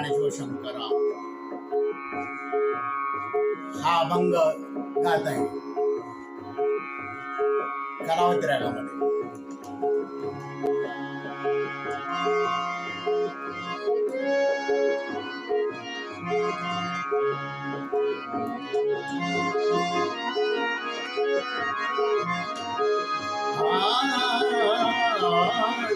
ज्ञानेश्वर शंकरा हा अभंग गात आहे कलावती रागामध्ये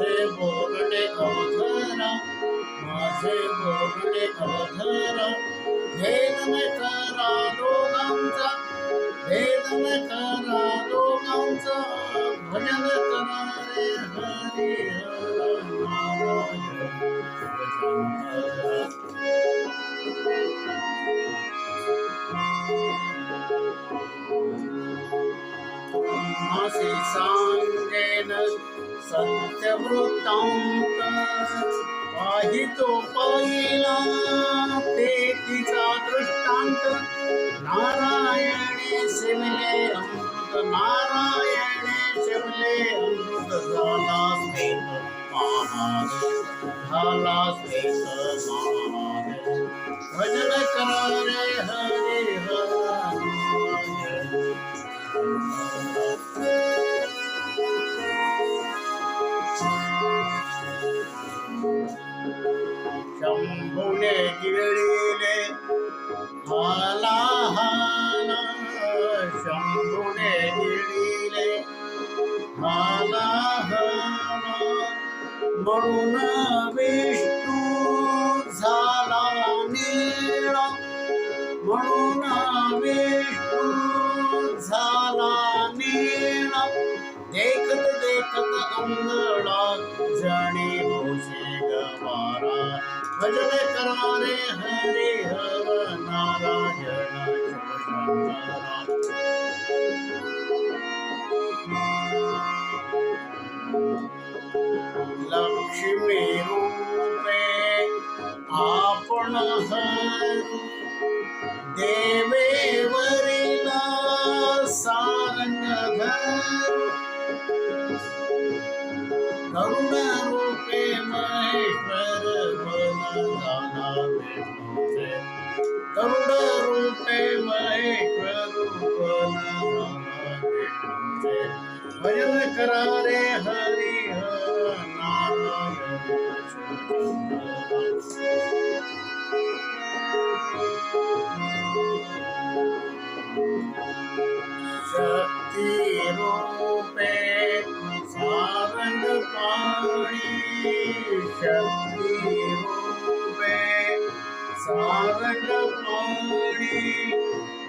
माझे बोलणे अवधरा माझे बोलणे अवधरा भेद न करा दोघांचा भेद न करा दोघांचा भजन करा रे हरि हर नारायण सत्यवृत्तांत पाहितो पाहिला ते तिचा दृष्टांत नारायणे शिवले अमृत नारायणे शिवले अमृत झाला स्मित महादेव झाला स्मित महादेव भजन करा रे हरे हर हाला शंभुने गिळले म्हणून विष्णू झाला निळा म्हणून विष्णू झाला निळा. देखत देखत अंगडा जणी भोसे गवारा. भजन करा रे हरे हर नारायण। लक्ष्मी रूपे आपण हरू। देवेवरिला सारंग करुण रूपे महेश्वर। झाला विष्णूचे करुण रूपे महेश्वर बन भजन करा रे हरी शक्ती रूपे सारंग पाणी शक्ती रूपे सारंग पाणी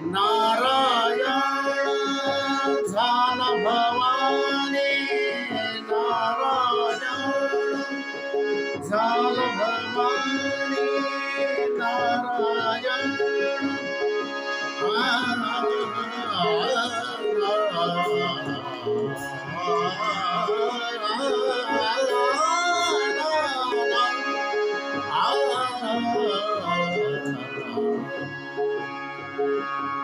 नारायण झाला भवानी नारायण झाला भवानी नारायण नारायण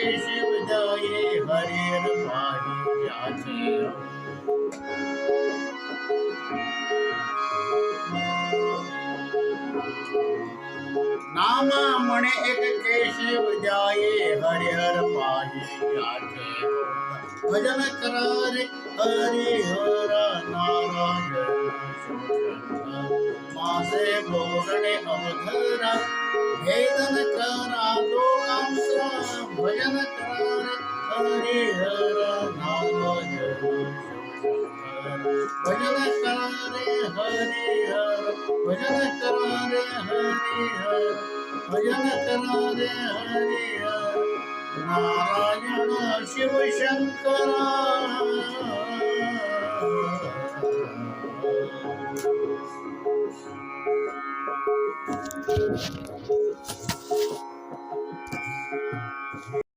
केशव जाये हरिर पाही याचे नामा म्हणे एक केशव जाये हरिहर पाही भजन करा रे हरिहर नारायण। मासे बोलणे अवधरा, भेदन करा दोघांचा भजन करा रे हरिहर नारायण भजन करा रे हरिहर भजन करा रे हरिहर भजन करा रे हरिहर नारायण शिवशंकरा